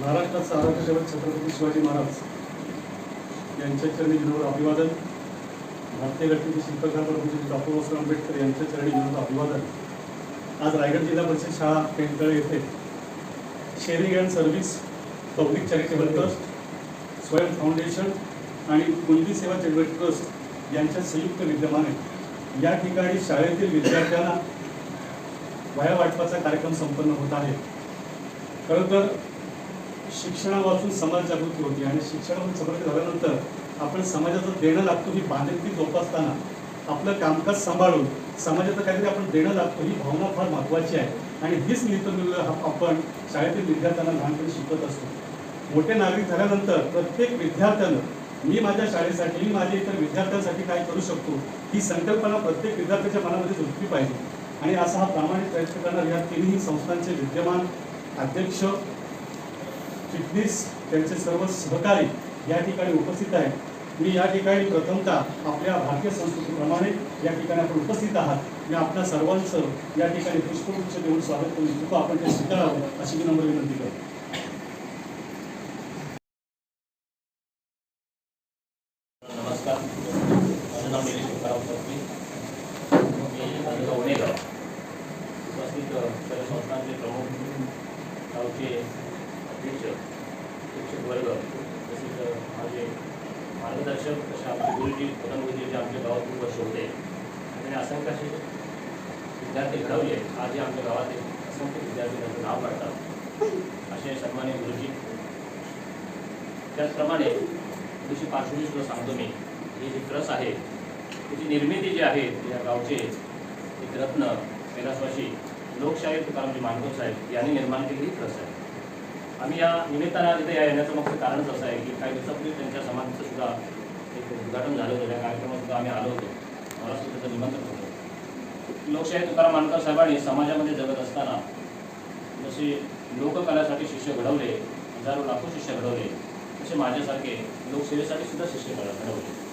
महाराष्ट्राचा आराध्य दैवत छत्रपती शिवाजी महाराज यांच्या चरणी विनोद अभिवादन. भारतीय घटनेचे शिल्पकार प्रभू डॉक्टर बाबासाहेब आंबेडकर यांच्या चरणी विनोद अभिवादन. आज रायगड जिल्हा परिषद शाळा पेंटळे येथे sharing and service public charitable trust Swayam foundation आणि कुणबी सेवा चॅरिटेबल ट्रस्ट यांच्या संयुक्त विद्यमाने या ठिकाणी शाळेतील विद्यार्थ्यांना वया वाटपाचा कार्यक्रम संपन्न होत आहे. खरं तर शिक्षणापासून समाज जागृती होती आणि शिक्षणापासून समृद्धी झाल्यानंतर आपण समाजाचं देणं लागतो ही बांधिलकी जोपासताना आपलं कामकाज सांभाळून समाजाचं काहीतरी आपण देणं लागतो ही भावना फार महत्त्वाची आहे. आणि हीच नीतमूल्य आपण शाळेतील विद्यार्थ्यांना लहानपणी शिकवत असतो. मोठे नागरिक झाल्यानंतर प्रत्येक विद्यार्थ्यानं मी माझ्या शाळेसाठी मी माझ्या इतर विद्यार्थ्यांसाठी काय करू शकतो ही संकल्पना प्रत्येक विद्यार्थ्याच्या मनामध्ये झुलली पाहिजे. आणि असा हा प्रामाणिक प्रयत्न करणार या तिन्ही संस्थांचे विद्यमान अध्यक्ष चिटणीस त्यांचे सर्व सहकारी या ठिकाणी उपस्थित आहेत. मी या ठिकाणी प्रथमतः आपल्या भारतीय संस्कृतीप्रमाणे या ठिकाणी आपण उपस्थित आहात. मी आपल्या सर्वांचं या ठिकाणी पुष्पगुच्छ देऊन स्वागत करू इच्छितो. आपण ते स्वीकारावं अशी मी नम्र विनंती करतो नमस्कार माझं नाव निलेश तुकाराम सरपी मी तालुका वणेगाव उपस्थित सर्व संस्थांचे प्रमुख गावचे अध्यक्ष शिक्षक वर्ग तसेच माझे मार्गदर्शक तसे आमचे गुरुजी पतंगुरुजी जे आमच्या गावात खूप वर्ष होते आणि असंख्य असे विद्यार्थी घडवले आज हे आमच्या गावात एक असंख्य विद्यार्थी त्यांचं नाव काढतात असे सन्माने गुरुजी. त्याचप्रमाणे थोडीशी पार्श्वभूमी सुद्धा सांगतो मी ही जी ट्रस्ट आहे तिची निर्मिती जी आहे या गावचे एक रत्न कैलासवासी लोकशाहीर तुकारामजी मानकर साहेब यांनी निर्माण केलेली ही ट्रस्ट आहे. आम्ही या निमित्तानं तिथे या येण्याचं मुख्य कारणच असं आहे की काही दिवसापूर्वी त्यांच्या समाधीचं सुद्धा एक उद्घाटन झालं होतं. त्या कार्यक्रमात सुद्धा आम्ही आलो होतो. मला सुद्धा त्याचं निमंत्रण होतं. लोकशाही तुकाराम मानकर साहेबांनी समाजामध्ये जगत असताना जशी लोककलासाठी शिष्य घडवले हजारो लाखो शिष्य घडवले तसे माझ्यासारखे लोकसेवेसाठी सुद्धा शिष्य घड- घडवले.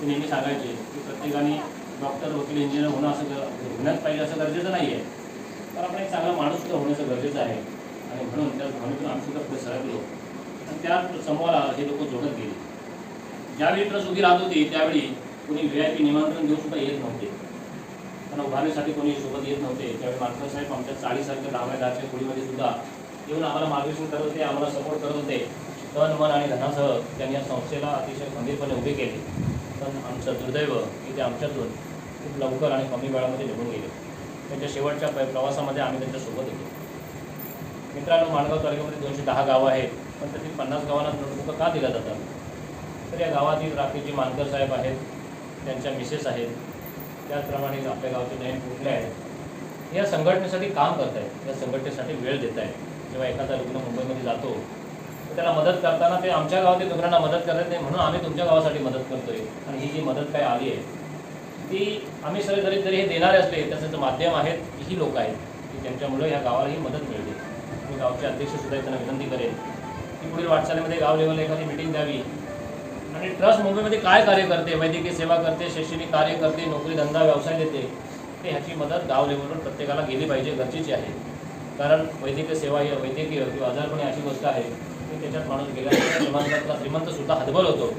ते नेहमी सांगायचे की प्रत्येकाने डॉक्टर वकील इंजिनियर होणं असं म्हणजे होण्याच पाहिजे असं गरजेचं नाही आहे तर आपण एक चांगला माणूससुद्धा होण्याचं गरजेचं आहे. आणि म्हणून त्या भावनेतून आम्ही सुद्धा पुढे सरकलो. आणि त्या समूहाला हे लोक जोडत गेले. ज्यावेळी ट्रस्ट उभी राहत होती त्यावेळी कोणी व्ही आय पी निमंत्रण देऊन सुद्धा येत नव्हते. त्यांना उभारण्यासाठी कोणी सोबत येत नव्हते. त्यावेळी मानकर साहेब आमच्या चाळीसारख्या दहाव्या दहाच्या खोलीमध्ये सुद्धा येऊन आम्हाला मार्गदर्शन करत होते आम्हाला सपोर्ट करत होते. तन मन आणि धनासह त्यांनी या संस्थेला अतिशय खंबीरपणे उभे केले. पण आमचं दुर्दैव की ते आमच्यातून खूप लवकर आणि कमी वेळामध्ये निघून गेले. त्यांच्या शेवटच्या प्रवासामध्ये आम्ही त्यांच्यासोबत होतो. मित्रांनो माणगाव तालुक्यामध्ये दोनशे दहा गावं आहेत पण त्यातील पन्नास गावांना नोटबुका का दिल्या जातात? तर या गावातील रात्रीचे मानकर साहेब आहेत त्यांच्या मिसेस आहेत त्याचप्रमाणे आपल्या गावचे नयन कुठले आहेत या संघटनेसाठी काम करत आहेत या संघटनेसाठी वेळ देत आहेत जेव्हा एखादा रुग्ण मुंबईमध्ये जातो तर त्याला मदत करताना ते आमच्या गावातील रुग्णांना मदत करत नाही म्हणून आम्ही तुमच्या गावासाठी मदत करतोय. आणि ही जी मदत काय आली आहे ती आम्ही सगळे जरी जरी हे देणारे असले त्याचं माध्यम आहेत ही लोक आहेत की त्यांच्यामुळं या गावाला ही मदत मिळते. मी गावचे अध्यक्ष सुद्धा त्यांना विनंती करेन की पुढील वाटचालीमध्ये गाव लेवलला एखादी मिटिंग द्यावी. आणि ट्रस्ट मुंबईमध्ये काय कार्य करते? वैद्यकीय सेवा करते शैक्षणिक कार्य करते नोकरी धंदा व्यवसाय देते. ते ह्याची मदत गाव लेवलवर प्रत्येकाला गेली पाहिजे गरजेची आहे. कारण वैद्यकीय सेवा ही वैद्यकीय किंवा आजारपणे अशी गोष्ट आहे की त्याच्यात माणूस गेल्यानंतर श्रीमंतातला श्रीमंत सुद्धा हतबल होतो.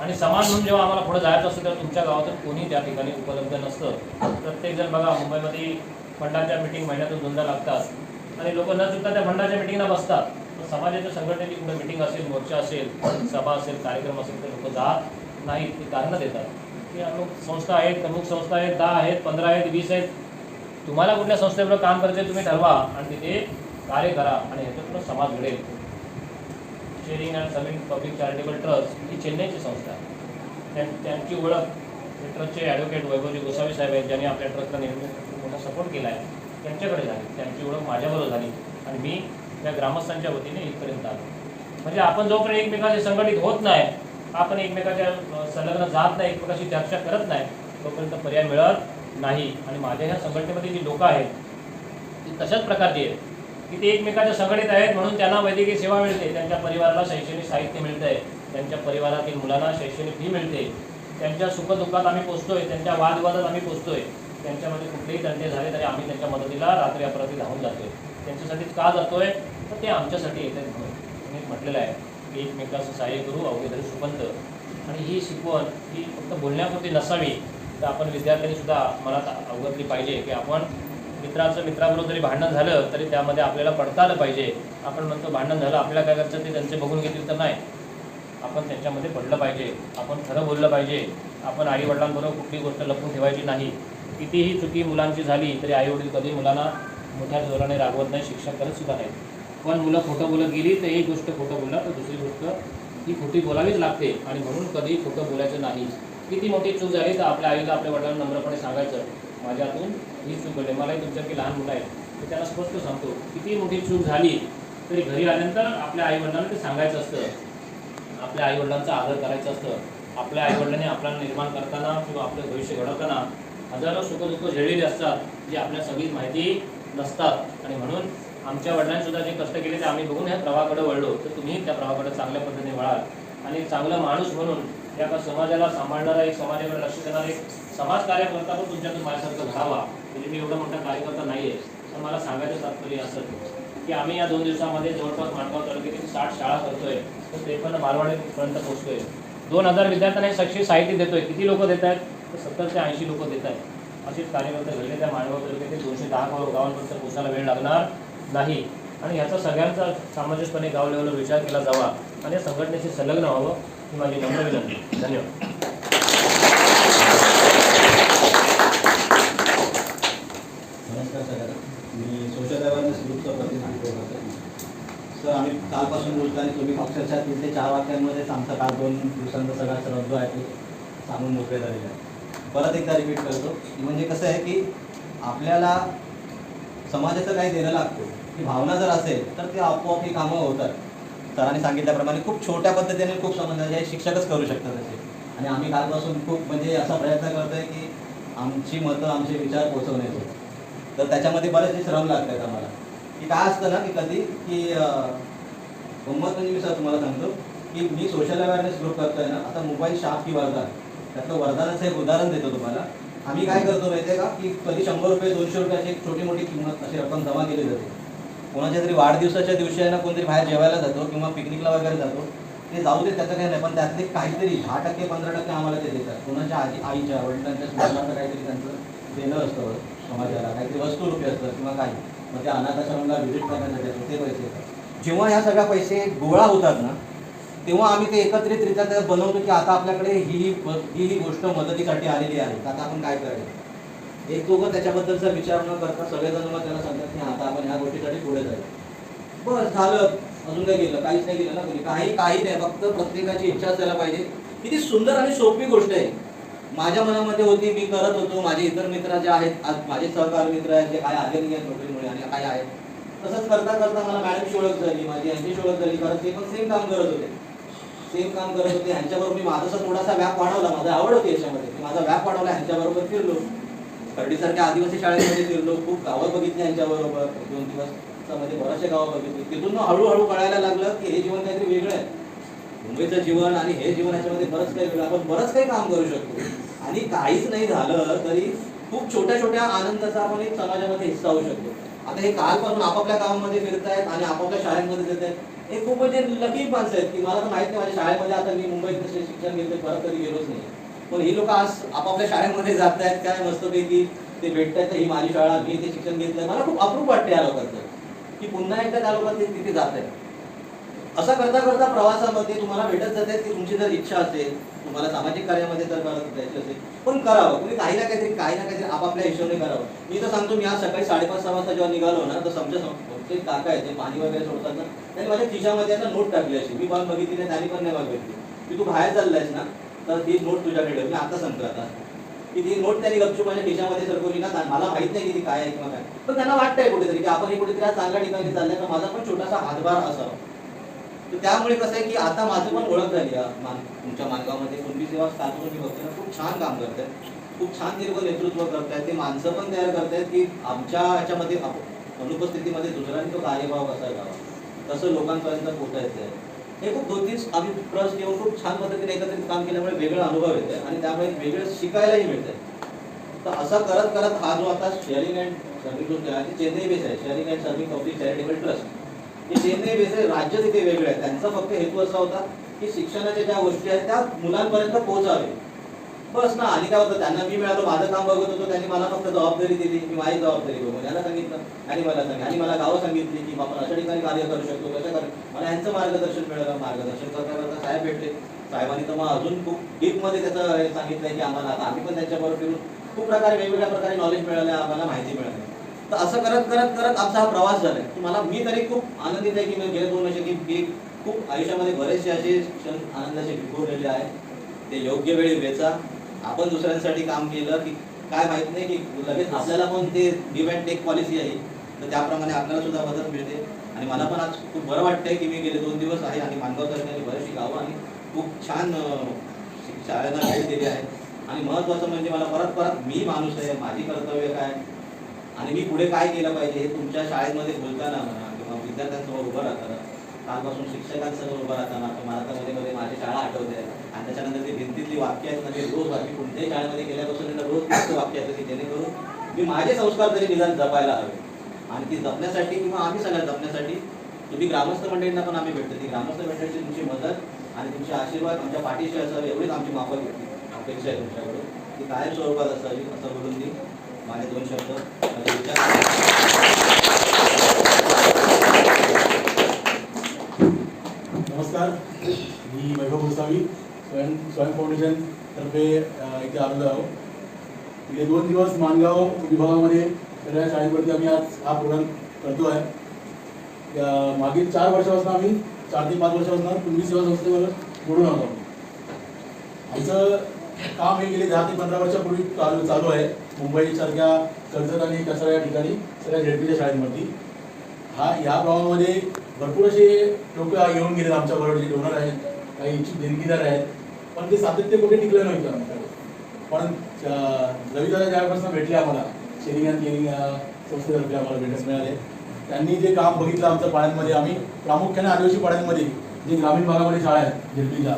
आणि समाज म्हणून जेव्हा आम्हाला पुढे जायचं असतं तेव्हा तुमच्या गावातून कोणी त्या ठिकाणी उपलब्ध नसतं. प्रत्येकजण बघा मुंबईमध्ये फंडाच्या मिटिंग महिन्यातून दोनदा लागतात. आणि लोक न चुकता त्या फंडाच्या मिटिंगला बसतात. समाजाच्या संघटनेची कुठे मिटिंग असेल मोर्चा असेल सभा असेल कार्यक्रम असेल तर लोक जात नाहीत ते कारणं देतात. की अमुक संस्था आहेत प्रमुख संस्था आहेत दहा आहेत पंधरा आहेत वीस आहेत. तुम्हाला कुठल्या संस्थेबरोबर काम करायचं तुम्ही ठरवा आणि तिथे कार्य करा आणि ह्याच्यातून समाज घडेल. Sharing and serving public charitable trust ही चेन्नईची संस्था आहे. त्यांची ओळख ट्रस्टचे ॲडव्होकेट वैभवजी गोसावी साहेब आहेत ज्यांनी आपल्या ट्रस्टला नेहमी मोठा सपोर्ट केला आहे त्यांच्याकडे झाली. त्यांची ओळख माझ्याबरोबर झाली आणि मी त्या ग्रामस्थांच्या वतीने इथपर्यंत आलो. म्हणजे आपण जोपर्यंत एकमेकांशी संघटित होत नाही आपण एकमेकाच्या संलग्न जात नाही एकमेकाशी चर्चा करत नाही तोपर्यंत पर्याय मिळत नाही. आणि माझ्या ह्या संघटनेमध्ये जी लोकं आहेत ती तशाच प्रकारची आहेत. की ते एकमेकाच्या संघटित आहेत म्हणून त्यांना वैद्यकीय सेवा मिळते त्यांच्या परिवाराला शैक्षणिक साहित्य मिळतंय त्यांच्या परिवारातील मुलांना शैक्षणिक फी मिळते त्यांच्या सुखदुःखात आम्ही पोचतोय त्यांच्या वादवादात आम्ही पोचतोय त्यांच्यामध्ये कुठलेही तंटे झाले तरी आम्ही त्यांच्या मदतीला रात्री अपरात्री धावून जातोय. त्यांच्यासाठीच का जातोय तर ते आमच्यासाठी येत आहेत म्हणून. म्हटलेलं आहे की एकमेकाचं सहाय्य करू अवघे सुबंध. आणि ही शिकवण ही फक्त बोलण्यापुरती नसावी तर आपण विद्यार्थ्यांनी सुद्धा मनात अवगतली पाहिजे की आपण मित्राचं मित्राबरोबर जरी भांडण झालं तरी त्यामध्ये आपल्याला पडता आलं पाहिजे. आपण म्हणतो भांडण झालं आपल्याला काय करायचं ते त्यांचे बघून घेतील तर नाही. आपण त्यांच्यामध्ये पडलं पाहिजे. आपण खरं बोललं पाहिजे. आपण आईवडिलांबरोबर कुठली गोष्ट लपून ठेवायची नाही. कितीही चुकी मुलांची झाली तरी आईवडील कधी मुलांना मोठ्या जोराने रागवत नाही शिक्षा करत सुद्धा नाहीत. पण मुलं खोटं बोलत गेली तर एक गोष्ट खोटं बोलणार तर दुसरी गोष्ट ही खोटी बोलावीच लागते. आणि म्हणून कधी खोटं बोलायचं नाही. किती मोठी चूक झाली तर आपल्या आईला आपल्या वडिलांना नम्रपणे सांगायचं माझ्यातून ही चूक घडली. मलाही तुमच्याकडे लहान मुलं आहेत. मी त्यांना स्पष्ट सांगतो किती मोठी चूक झाली तरी घरी आल्यानंतर आपल्या आई वडिलांना ते सांगायचं असतं. आपल्या आई वडिलांचा आदर करायचं असतं. आपल्या आई वडिलांनी आपल्याला निर्माण करताना किंवा आपलं भविष्य घडवताना हजारो सुखदुःख झेललेली असतात. जी आपल्या सगळी माहिती नसतात. आणि म्हणून आमच्या वडिलांसुद्धा जे कष्ट केले ते आम्ही बघून ह्या प्रवाहाकडे वळलो. तर तुम्ही त्या प्रवाहाकडे चांगल्या पद्धतीने वळाल. आणि चांगला माणूस म्हणून या समाजाला सांभाळणारा एक समाजाकडे लक्ष देणारा एक समाज कार्यकर्ता पण तुमच्यातून माझ्यासारखं घडावा म्हणजे मी एवढा मोठा कार्यकर्ता नाही आहे पण मला सांगायचं तात्पर्य असं की आम्ही या दोन दिवसामध्ये जवळपास माणगाव तालुक्यातील साठ शाळा करतोय. तर ते पण पोहोचतोय. दोन हजार विद्यार्थ्यांना हे शैक्षणिक साहित्य देतोय. किती लोक देत आहेत तर सत्तर ते ऐंशी लोक देत आहेत असेच कार्यकर्ते घडले. त्या माणगाव तालुक्यातील दोनशे दहा गावांपर्यंत पोहोचायला वेळ लागणार नाही. आणि ह्याचा सगळ्यांचा सामंजस्यपणे गाव लेवलवर विचार केला जावा आणि या संघटनेशी संलग्न व्हावं ही माझी नम्र विनंती. धन्यवाद. मी सर आम्ही कालपासून बोलतो आणि तुम्ही अक्षरशः तीन ते चार वाक्यांमध्येच आमचा काल दोन दिवसांचा सगळा रद्द आहे. ते सांगून मोकळे झालेले आहे. परत एकदा रिपीट करतो. की म्हणजे कसं आहे की आपल्याला समाजाचं काही देणं लागतो. की भावना जर असेल तर ते आपोआप ही कामं होतात. सरांनी सांगितल्याप्रमाणे खूप छोट्या पद्धतीने खूप समजण्याचे शिक्षकच करू शकतात असे. आणि आम्ही कालपासून खूप म्हणजे असा प्रयत्न करतोय की आमची मतं आमचे विचार पोचवण्याचे तर त्याच्यामध्ये बरेचसे श्रम लागतात आम्हाला. की काय असतं ना की कधी की गंमत म्हणजे मी सर तुम्हाला सांगतो की मी सोशल अवेअरनेस ग्रुप करतोय ना आता मोबाईल शाप की वरदान त्यातलं वरदानाचं एक उदाहरण देतो तुम्हाला. आम्ही काय करतो माहिती आहे का? की कधी शंभर रुपये दोनशे रुपयाची एक छोटी मोठी किंमत अशी रक्कम जमा केली जाते. कोणाच्या तरी वाढदिवसाच्या दिवशी आहे ना कोणतरी बाहेर जेवायला जातो किंवा पिकनिकला वगैरे जातो. ते जाऊ दे त्याचं काही नाही पण त्यातले काहीतरी दहा टक्के पंधरा टक्के आम्हाला ते देतात. कोणाच्या आजी आईच्या वडिलांच्या स्मरणार्थ काहीतरी त्यांचं देणं असतं समाजाला. काहीतरी वस्तू रुपये असतं किंवा काही. मग ते अनाथाश्रमला व्हिजिट करण्यासाठी असतो ते पैसे येतात. जेव्हा ह्या सगळ्या पैसे गोळा होतात ना तेव्हा आम्ही ते एकत्रितरित्या त्याला बनवतो की आता आपल्याकडे ही ही ही गोष्ट मदतीसाठी आलेली आहे. आता आपण काय करायचं? एक दोघं त्याच्याबद्दलचा विचार न करता सगळेजण मग त्याला सांगतात की आता आपण ह्या गोष्टीसाठी पुढे जायचं बस झालं. अजून काही गेलं? काहीच नाही गेलं ना कोणी काही काही नाही. फक्त प्रत्येकाची इच्छा असायला पाहिजे. किती सुंदर आणि सोपी गोष्ट आहे. माझ्या मनामध्ये होती मी करत होतो. माझे इतर मित्र जे आहेत आज माझे सहकार मित्र आहेत जे काय आले नाही आहेत नोकरीमुळे आणि काय आहेत तसंच करता करता मला मॅडमची ओळख झाली माझी यांची ओळख झाली. कारण ते पण सेम काम करत होते. सेम काम करत होते ह्यांच्याबरोबर मी माझा थोडासा व्याप वाढवला माझा आवड होती याच्यामध्ये. माझा व्याप वाढवला ह्यांच्याबरोबर फिरलो. खर्डीसारख्या आदिवासी शाळेमध्ये फिरलो खूप गावं बघितली ह्यांच्याबरोबर दोन दिवसामध्ये बरेचसे गावं बघितली. तिथून मग हळूहळू कळायला लागलं की हे जीवन काहीतरी वेगळं आहे. मुंबईचं जीवन आणि हे जीवन याच्यामध्ये बरंच काही वेगळं आपण बरंच काही काम करू शकतो. आणि काहीच नाही झालं तरी खूप छोट्या छोट्या आनंदाचा आपण एक समाजामध्ये हिस्सा होऊ शकतो. आता हे कालपासून आपापल्या गावामध्ये फिरतायत आणि आपापल्या शाळेमध्ये देत आहेत हे खूप म्हणजे लकी माणसं आहेत की मला तर माहीत नाही माझ्या शाळेमध्ये आता मी मुंबईत शिक्षण घेतले परत कधी गेलोच नाही. पण ही लोक आज आपापल्या शाळेमध्ये जात आहेत काय मस्तपैकी ते भेटतायत ही माझी शाळा मी ते शिक्षण घेतलंय. मला खूप अप्रूप वाटते या लोकांचं की पुन्हा एकदा त्या लोकांचे तिथे जात आहेत असं करता करता प्रवासामध्ये तुम्हाला भेटत जाते की तुमची जर इच्छा असेल तुम्हाला सामाजिक कार्यामध्ये जर करत असेल पण करावं. तुम्ही काही ना काहीतरी काही ना काहीतरी आपापल्या हिशोबाने करावं. मी तर सांगतो मी आज सकाळी साडेपाच सहा वाजता जेव्हा निघालो ना तर समजा ते काका आहे ते पाणी वगैरे सोडतात ना त्यांनी माझ्या खिशामध्ये आता ना नोट टाकली अशी. मी पण बघितली नाही त्यांनी पण नाही बघितली. की तू बाहेर चाललायस ना तर ती नोट तुझ्याकडे मी आता सांगतो आता. की ती नोट त्यांनी गपचूप माझ्या खिशामध्ये सरकवली ना मला माहीत नाही की ती काय आहे किंवा काय. पण त्यांना वाटतंय कुठेतरी की आपण हे कुठेतरी चांगल्या ठिकाणी चाललंय तर माझा पण छोटासा हातभार असावा. तर त्यामुळे कसं आहे की आता माझी पण ओळख झाली तुमच्या मानगावमध्ये कुणबी सेवा कालपासून मी बघतो ना खूप छान काम करतायत खूप छान दीर्घ नेतृत्व करतायत ते माणसं पण तयार करतायत की आमच्या ह्याच्यामध्ये अनुपस्थितीमध्ये दुसऱ्यांनी तो कार्यभाव कसा घ्यावा? कसं लोकांपर्यंत पोहोचायचं आहे हे खूप दोन तीन आम्ही ट्रस्ट घेऊन खूप छान पद्धतीने एकत्रित काम केल्यामुळे वेगळा अनुभव येते आणि त्यामुळे वेगळं शिकायलाही मिळतंय. तर असं करत करत हा जो आता शेअरिंग अँड सर्व्हिस जो आहे चेन्नई बेस आहे. Sharing and service of the charitable trust की चेन्नई बेसे राज्य तिथे वेगळं आहे. त्यांचा फक्त हेतू असा होता की शिक्षणाच्या ज्या गोष्टी आहेत त्या मुलांपर्यंत पोहोचावे. बस ना आणि काय होतं त्यांना मी मिळालो माझं काम बघत होतो त्यांनी मला फक्त जबाबदारी दिली मी माझी जबाबदारी बघून. याला सांगितलं आणि मला सांगितलं आणि मला गावं सांगितली की आपण अशा ठिकाणी कार्य करू शकतो कसं कर मला यांचं मार्गदर्शन मिळालं. मार्गदर्शन करता करता साहेब भेटले. साहेबांनी तर मग अजून खूप डीपमध्ये त्याचं हे सांगितलंय की आम्हाला आता आम्ही पण त्यांच्याबरोबर फिरून खूप प्रकारे वेगवेगळ्या प्रकारे नॉलेज मिळालं आम्हाला माहिती मिळाली. तर असं करत करत करत आमचा हा प्रवास झालाय. की मला मी तरी खूप आनंदित आहे की मी गेले दोन वर्ष की मी खूप आयुष्यामध्ये बरेचसे असे क्षण आनंदाचे विखुरलेले आहेत ते योग्य वेळी वेचा. आपण दुसऱ्यांसाठी काम केलं की काय माहीत नाही की लगेच आपल्याला पण ते गिव्ह अँड टेक पॉलिसी आहे. तर त्याप्रमाणे आपल्याला सुद्धा मदत मिळते. आणि मला पण आज खूप बरं वाटतंय की मी गेले दोन दिवस आहे आणि मानगाव तालुक्याने बरेचशी गावं आणि खूप छान शाळांना भेट दिली आहे. आणि महत्त्वाचं म्हणजे मला परत परत मी माणूस आहे माझी कर्तव्य काय? आणि मी पुढे काय केलं पाहिजे हे तुमच्या शाळेमध्ये बोलताना म्हणा किंवा विद्यार्थ्यांसमोर उभं राहताना कालपासून शिक्षकांसमोर उभं राहताना किंवा आता मध्ये मध्ये माझी शाळा आठवते. आणि त्याच्यानंतर ती भिंतीतली वाक्य आहेत ना ते रोज वाक्य कोणत्याही शाळेमध्ये गेल्यापासून त्यांना रोज वाक्य येतं की जेणेकरून मी माझे संस्कार तरी निदान जपायला हवे. आणि ती जपण्यासाठी किंवा आम्ही सगळ्या जपण्यासाठी तुम्ही ग्रामस्थ मंडळींना पण आम्ही भेटतो. ती ग्रामस्थ मंडळीची तुमची मदत आणि तुमचे आशीर्वाद आमच्या पाठीशी असावे एवढीच आमची माफक अपेक्षा आहे तुमच्याकडून. ती कायम स्वरूपात असावी असं बोलून ती माझे दोन शब्द नमस्कार. मी वैभव गोसावी स्वयं स्वयं फाउंडेशन तर्फे इथे आलेलो आहो गेले दोन दिवस मानगाव विभागामध्ये सगळ्या शाळेवरती आम्ही आज हा प्रोग्राम करतो आहे मागील चार वर्षापासून आम्ही चार ते पाच वर्षापासून तुम्ही सेवा संस्थेवर बोलून आलो आमचं काम हे गेले दहा ते पंधरा वर्षापूर्वी चालू चालू आहे. मुंबईसारख्या कर्जत आणि कचरा या ठिकाणी सगळ्या झेडपीच्या शाळेंवरती. हा या प्रभावामध्ये भरपूर असे लोक येऊन गेले आमच्या बरोबर जे डोनर आहेत काही इच्छुक देणगीदार आहेत. पण ते सातत्य कुठे टिकलं नव्हतं आमच्याकडे. पण रविदादा ज्यावेळेपासून भेटले आम्हाला शेअरिंग अँड केअरिंग संस्थेतर्फे आम्हाला भेटत मिळाले. त्यांनी जे काम बघितलं आमच्या पाड्यांमध्ये आम्ही प्रामुख्याने आदिवासी पाड्यांमध्ये जे ग्रामीण भागामध्ये शाळा आहेत झेडपीच्या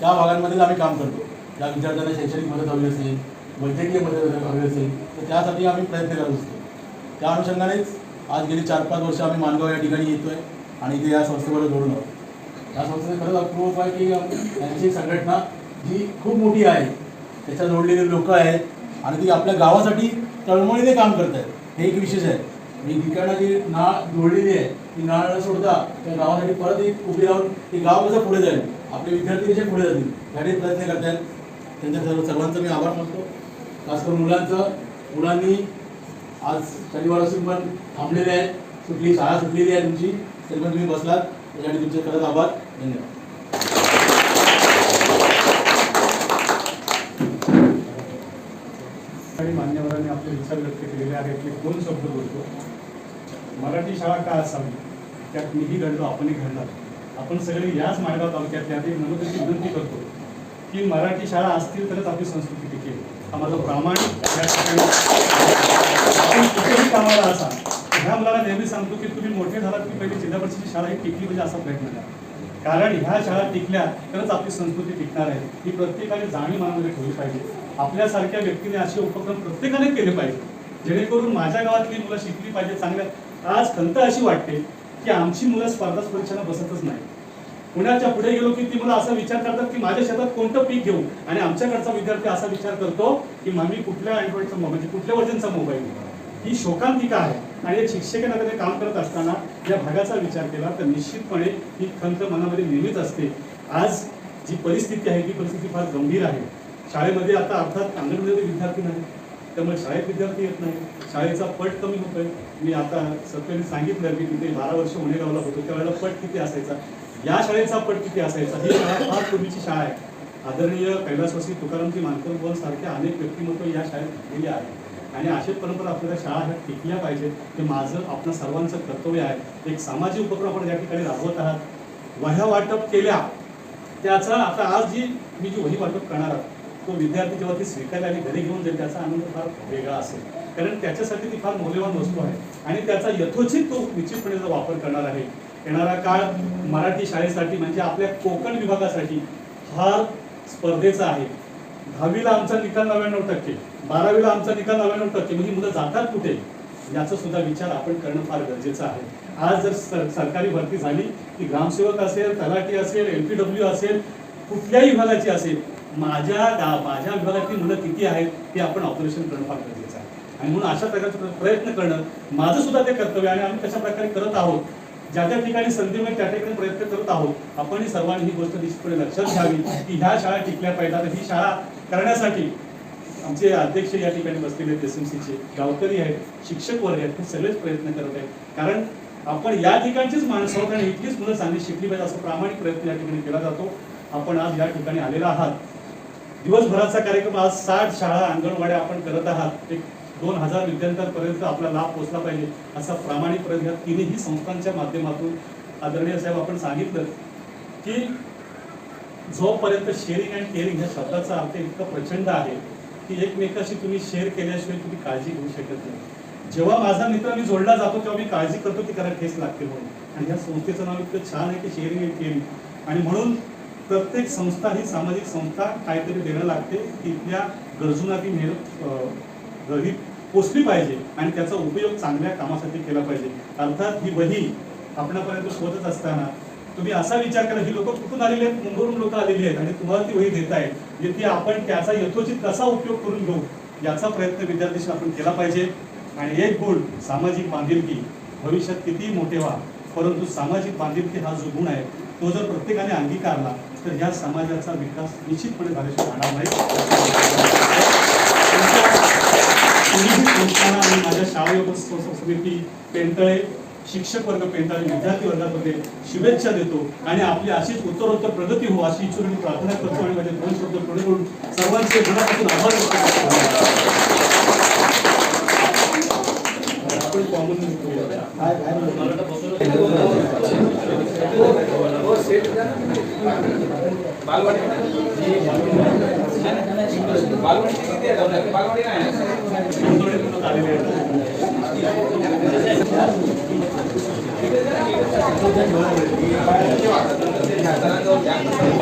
त्या भागांमध्येच आम्ही काम करतो. ज्या विद्यार्थ्यांना शैक्षणिक मदत हवी असेल वैद्यकीय मदत हवी असेल तर त्यासाठी आम्ही प्रयत्न करत असतो त्या अनुषंगानेच आज गेली चार पाच वर्ष आम्ही मानगाव या ठिकाणी येतो आहे आणि इथे या संस्थेवर जोडून आहोत. या संस्थेचं खरंच अप्रूप आहे की त्यांची संघटना जी खूप मोठी आहे त्याच्या जोडलेले लोक आहेत आणि ती आपल्या गावासाठी तळमळीने काम करत आहेत. हे एक विशेष आहे. मी ठिकाणं जी नाळ जोडलेली आहे ती नाळ न सोडता त्या गावासाठी परत एक उभी राहून ते गाव कसं पुढे जाईल? आपले विद्यार्थी कसे पुढे जातील? यासाठी प्रयत्न करत आहेत त्यांच्या सर्व सर्वांचा मी आभार मानतो. खास करून मुलांचं. मुलांनी आज शनिवार असून पण थांबलेले आहे. सुटली शाळा सुटलेली आहे तुमची. तरी पण तुम्ही बसलात. त्यासाठी तुमचे खरंच आभार. धन्यवाद. आणि मान्यवरांनी आपले विचार व्यक्त केलेले आहेत मी दोन शब्द बोलतो? मराठी शाळा का असावी? त्यात मीही घडलो आपणही घडणार आपण सगळे याच माणगाव तालुक्यातल्या आधी मनोदची विनंती करतो की मराठी शाळा असतील तरच आपली संस्कृती टिकेल. हा माझा प्रामाणिक या ठिकाणी कुठेही कामाला असा ह्या मुलाला नेहमी सांगतो की तुम्ही मोठे झालात की पहिली जिल्हा परिषदेची शाळा ही टिकली म्हणजे असा प्रयत्न करा. कारण ह्या शाळा टिकल्या तरच आपली संस्कृती टिकणार आहे. ही प्रत्येकाने जाणीव मनामध्ये ठेवली पाहिजे. आपल्यासारख्या व्यक्तीने असे उपक्रम प्रत्येकाने केले पाहिजे. जेणेकरून माझ्या गावातली मुलं शिकली पाहिजे चांगल्या आज खंत अशी वाटते की आमची मुलं स्पर्धा परीक्षांना बसतच नाही पुण्याच्या पुढे गेलो की ती मला असा विचार करतात की माझ्या शेतात कोणतं पीक घेऊ? आणि आमच्याकडचा विद्यार्थी असा विचार करतो की मी कुठल्या अँड्रॉइडचा म्हणजे कुठल्या वर्जनचा मोबाईल घेऊ ही शोकांतिका आहे? आणि एक शिक्षकांमध्ये काम करत असताना या भागाचा विचार केला तर निश्चितपणे ही खंत मनामध्ये नेहमीच असते. आज जी परिस्थिती आहे ती परिस्थिती फार गंभीर आहे. शाळेमध्ये आता अर्थात अंगणवाडी विद्यार्थी नाही त्यामुळे शाळेत विद्यार्थी येत नाही शाळेचा पट कमी होतोय. मी आता सत्याने सांगितलं मी तिथे बारा वर्ष उणेगावला होतो. त्यावेळेला पट किती असायचा? या शाळेचा पट किती असायचा? ही शाळा फार पूर्वीची शाळा आहे. आदरणीय कैलासवासी तुकारामजी मानकर सारख्या अनेक व्यक्तिमत्व या शाळेत गेली आहेत आणि अशी परंपरा आपल्याला शाळा ह्या टिकल्या पाहिजेत हे माझं आपलं सर्वांचं कर्तव्य आहे. एक सामाजिक उपक्रम आपण या ठिकाणी राबवत आहात. वह्या वाटप केल्या त्याचा आता आज जी मी जी वही वाटप करणार आहोत तो विद्यार्थी जेव्हा ती स्वीकारली आणि घरी घेऊन जाईल त्याचा आनंद फार वेगळा असेल. कारण त्याच्यासाठी ती फार मौल्यवान वस्तू आहे. आणि त्याचा यथोचित तो निश्चितपणे वापर करणार आहे येणारा काळ मराठी शाळेसाठी म्हणजे आपल्या कोकण विभागासाठी फार स्पर्धेचा आहे. दहावीला आमचा निकाल नव्याण्णव टक्के बारावीला आमचा निकाल नव्याण्णव टक्के म्हणजे मुलं जातात कुठे? याचा सुद्धा विचार आपण करणं फार गरजेचं आहे. आज जर सर- सरकारी भरती झाली की ग्रामसेवक असेल तलाठी असेल एल पी डब्ल्यू असेल कुठल्याही विभागाची असेल माझ्या गा- माझ्या विभागातील मुलं किती आहेत हे आपण ऑपरेशन करणं फार गरजेचं आहे. आणि म्हणून अशा प्रकारचे प्रयत्न करणं माझं सुद्धा ते कर्तव्य आणि आम्ही कशा प्रकारे करत आहोत ज्या त्या ठिकाणी संधी मिळेल त्या ठिकाणी प्रयत्न करत आहोत. आपण सर्वांनी ही गोष्ट निश्चितपणे लक्षात घ्यावी की ह्या शाळा टिकल्या पाहिजेत ही शाळा करण्यासाठी आमचे अध्यक्ष या ठिकाणी बसलेले आहेत एस एम सीचे. गावकरी आहेत शिक्षक वर्ग आहेत हे सगळेच प्रयत्न करत आहेत. कारण आपण या ठिकाणचीच माणसं आहोत आणि इथलीच मुलं चांगली शिकली पाहिजे असा प्रामाणिक प्रयत्न या ठिकाणी केला जातो. आपण आज या ठिकाणी आलेला आहात. दिवसभराचा कार्यक्रम आज साठ शाळा अंगणवाड्या आपण करत आहात. एक दोन हजार विद्यार्थ्यांपर्यंत आपला लाभ पोहोचला पाहिजे असा प्रामाणिक प्रयत्न या तिन्ही संस्थांच्या माध्यमातून आदरणीय साहेब आपण सांगितलं की जोपर्यंत शेअरिंग अँड केअरिंग ह्या शब्दाचा अर्थ इतका प्रचंड आहे की एकमेकाशी तुम्ही शेअर केल्याशिवाय तुम्ही काळजी घेऊ शकत नाही. जेव्हा माझा मित्र मी जोडला जातो तेव्हा मी काळजी करतो की त्याला ठेस लागते म्हणून. आणि ह्या संस्थेचं नाव इतकं छान आहे की शेअरिंग अँड केअरिंग आणि म्हणून प्रत्येक संस्था ही सामाजिक संस्था काहीतरी देणं लागते. तिथल्या गरजूंना ती मेहनत अं, पोचली पाहिजे आणि त्याचा उपयोग चांगल्या कामासाठी केला पाहिजे. अर्थात ही वही आपणापर्यंत शोधत असताना तुम्ही असा विचार करा ही लोक कुठून आलेली आहेत? मुंबईवरून लोक आलेली आहेत आणि तुम्हाला ती वही देत आहेत जे ती आपण त्याचा यथोचित कसा उपयोग करून घेऊ याचा प्रयत्न विद्यार्थ्यांशी आपण केला पाहिजे. आणि एक गुण सामाजिक बांधिलकी. भविष्यात कितीही मोठे व्हा परंतु सामाजिक बांधिलकी हा जो गुण आहे तो जर प्रत्येकाने अंगीकारला तर ह्या समाजाचा विकास निश्चितपणे झाल्याशिवाय राहणार नाही. संस्थाना आणि माझ्या शाळा व्यवस्था समिती पेंतळे शिक्षक वर्ग पेंतळे विद्यार्थी वर्गामध्ये शुभेच्छा देतो आणि आपली अशीच उत्तरोत्तर प्रगती हो अशी इच्छुक मी प्रार्थना करतो आणि माझे दोन शब्द पुढे करून सर्वांचे मनापासून आभार व्यक्त करतो. आपण कॉमन बालवाडी. वाटतं बसूनच आलेले आहेत साहेब तुम्ही या